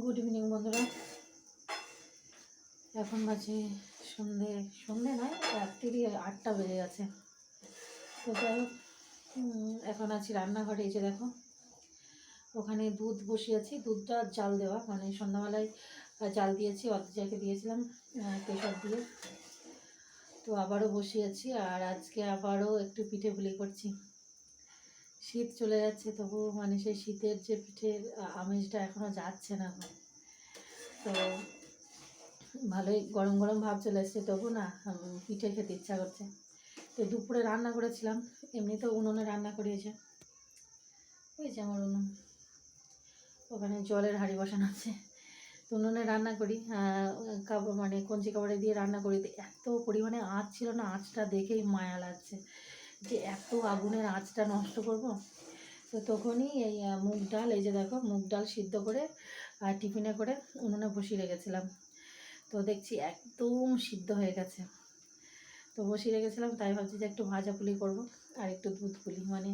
Good evening বন্ধুরা। এখন বাজে সন্ধে সন্ধে নয় রাত্রি আটটা বেজে গেছে। তো যাই হোক এখন আছি রান্নাঘরে যে দেখো। ওখানে দুধ বসিয়েছি, দুধটা জাল দেওয়া। মানে সন্ধ্যাবেলায় জাল দিয়েছি অর্ধেককে দিয়েছিলাম কেশর দিয়ে। তো আবারও বসিয়েছি, আর আজকে আবারও একটু পিঠে পুলি করছি। শীত চলে যাচ্ছে, তবু মানে সেই শীতের যে পিঠের আমেজটা এখনও যাচ্ছে না। তো ভালোই গরম গরম ভাব চলে এসছে, তবু না পিঠে খেতে ইচ্ছা করছে। তো দুপুরে রান্না করেছিলাম, এমনিতেও উনুনে রান্না করিয়েছে। ওই যে আমার উনুন। ওখানে জলের হাঁড়ি বসানো আছে। তো উনুনে রান্না করি কাপড় মানে কঞ্চি কাপড়ে দিয়ে রান্না করি। এত পরিমাণে আঁচ ছিল না, আঁচটা দেখেই মায়া লাগছে। যে এত আগুনের আঁচটা নষ্ট করব? তো তখনই এই মুগ ডাল, এই যে দেখো, মুগ ডাল সিদ্ধ করে আর টিফিনে করে উনুনে বসিয়ে রেখেছিলাম। তো দেখছি একদম সিদ্ধ হয়ে গেছে। তো বসিয়ে রেখেছিলাম, তাই ভাবছি যে একটু ভাজা পুলি করব আর একটু দুধ পুলি। মানে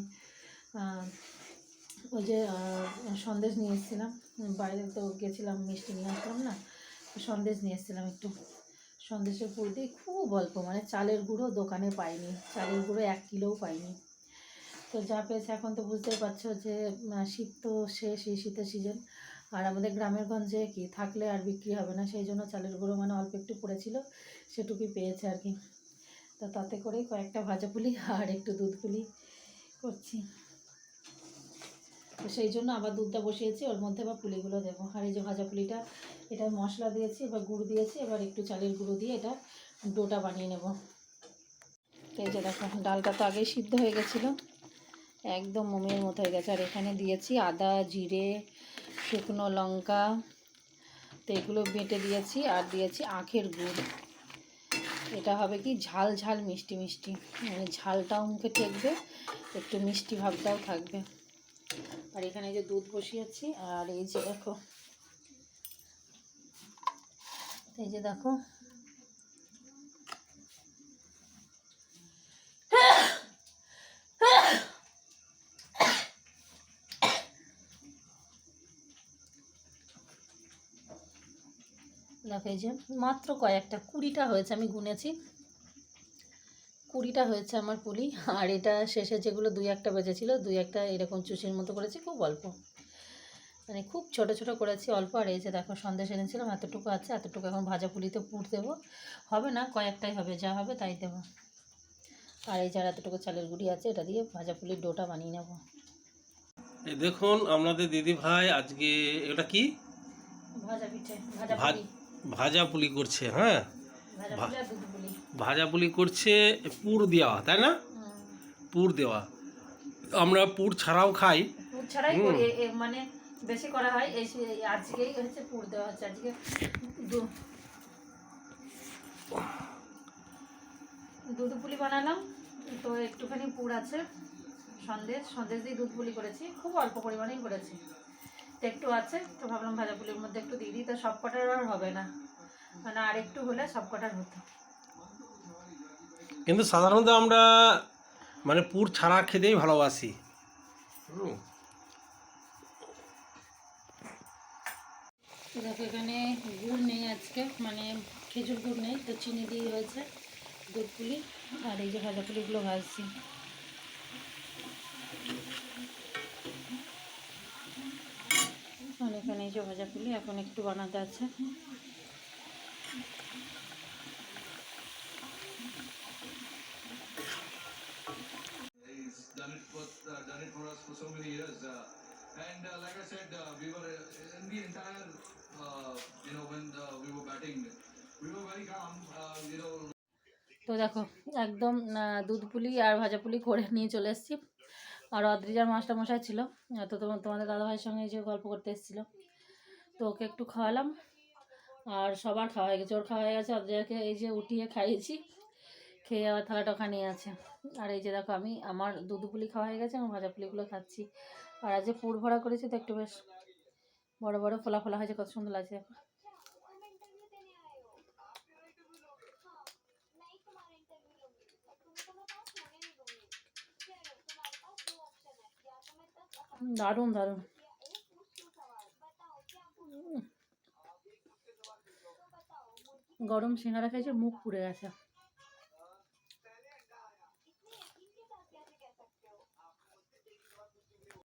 ওই যে সন্দেশ নিয়ে এসেছিলাম। বাইরে তো গেছিলাম, মিষ্টি নিয়ে আসলাম না সন্দেশ নিয়ে এসেছিলাম একটু। সন্দেশের পুর দিয়ে খুব অল্প মানে চালের গুঁড়ো দোকানে পাইনি। চালের গুঁড়ো এক কিলোও পাইনি। তো যা পেয়েছে এখন তো বুঝতেই পারছ যে শীত তো শেষ এই শীতের সিজন আর আমাদের গ্রামের গঞ্জে কি, থাকলে আর বিক্রি হবে না, সেই জন্য চালের গুঁড়ো মানে অল্প একটু পড়েছিল সেটুকুই পেয়েছে আর কি। তো তাতে করেই কয়েকটা ভাজা পুলি আর একটু দুধ পুলি করছি। তো সেই জন্য আবার দুধটা বসিয়েছি, ওর মধ্যে আবার পুলিগুলো দেবো। আর এই যে ভাজা পুলিটা এটা মশলা দিয়েছি, এবার গুড় দিয়েছি, এবার একটু চালের গুঁড়ো দিয়ে এটা ডোটা বানিয়ে নেব। এই যে দেখো, ডালটা তো আগেই সিদ্ধ হয়ে গেছিল। একদম মোমের মতো হয়ে গেছে। আর এখানে দিয়েছি আদা, জিরে, শুকনো লঙ্কা, তো এগুলো বেটে দিয়েছি আর দিয়েছি আখের গুড়। এটা হবে কি ঝাল ঝাল মিষ্টি মিষ্টি। মানে ঝালটাও মুখে ঠেকবে, একটু মিষ্টি ভাবটাও থাকবে। আর এখানে যে দুধ বসিয়েছি, আর এই যে দেখো এই যে দেখো। দেখো এই যে মাত্র কয়েকটা, কুড়িটা হয়েছে আমি গুনেছি। কুড়িটা হয়েছে আমার পুলি। আর এটা শেষে যেগুলো দুই একটা বেঁচেছিল দুই একটা এরকম চুষির মতো করেছি, খুব অল্প। মানে খুব ছোট ছোট করেছি অল্প। আর এই যে দেখো সন্দেশ এনেছিলাম এতটুকু আছে এতটুকু এখন ভাজা পুলিতে পুর দেবো। হবে না কয়েকটাই হবে যা হবে তাই দেবো। আর এই যার এতটুকু চালের গুঁড়ি আছে এটা দিয়ে ভাজা পুলির ডোটা বানিয়ে নেব। এই দেখুন আপনাদের দিদি ভাই আজকে এটা কি? ভাজা পিঠে ভাজা পুলি করছে হ্যাঁ? ভাজা পুলি। করছে পুর দেওয়া তাই না? পুর দেওয়া। আমরা পুর ছাড়াও খাই। পুর ছাড়াই মানে বেশি করা হয়। এই আজকেই হচ্ছে পুর দেওয়া হচ্ছে। আজকে দুধ পুলি বানালাম। তো একটুখানি পুর আছে। সন্দেশ। সন্দেশ দিয়ে দুধ পুলি করেছি। খুব অল্প পরিমাণেই করেছি। তো একটু আছে। তো ভাবলাম ভাজা পুলির মধ্যে একটু দিয়ে দিই। তো সব কটার আর হবে না। মানে আর একটু হলে সব কটার হতো। কিন্তু সাধারণত আমরা মানে পুর ছাড়া খেতেই ভালোবাসি। হুম। দেখো এখানে গুড় নেই আজকে মানে খেজুর গুড় নেই তো চিনি দিয়ে হয়েছে দুধ পুলি আর এই যে ভাজা পুলিগুলো ভাজছি আর এখানে এই যে ভাজা পুলি এখন একটু বানাতে আছে done it for uh, done it for us for so many years. Uh, and uh, like I said, uh, we were uh, in the entire, uh, you know, when uh, we were batting, we were very calm. Uh, you know, তো দেখো একদম দুধ পুলি আর ভাজা পুলি করে নিয়ে চলে এসেছি। আর অদ্রিজার মাস্টার মশাই ছিল। তো তোমার তোমাদের দাদাভাইয়ের সঙ্গে যে গল্প করতে এসেছিল। তো ওকে একটু খাওয়ালাম। আর সবার খাওয়া হয়ে গেছে। ওর খাওয়া হয়ে গেছে। অদ্রিজাকে এই যে উঠিয়ে খাইয়েছি। খেয়ে আবার থালাটা ওখানে আছে। আর এই যে দেখো আমি আমার দুধ পুলি খাওয়া হয়ে গেছে। আমার ভাজা পুলিগুলো খাচ্ছি। আর আজ যে পুর ভরা করেছি তো একটু বেশ বড় বড় ফোলা ফোলা হয়েছে, কত সুন্দর লাগছে। দারুণ দারুণ। গরম সিঙ্গারা খেয়েছে, মুখ পুড়ে গেছে।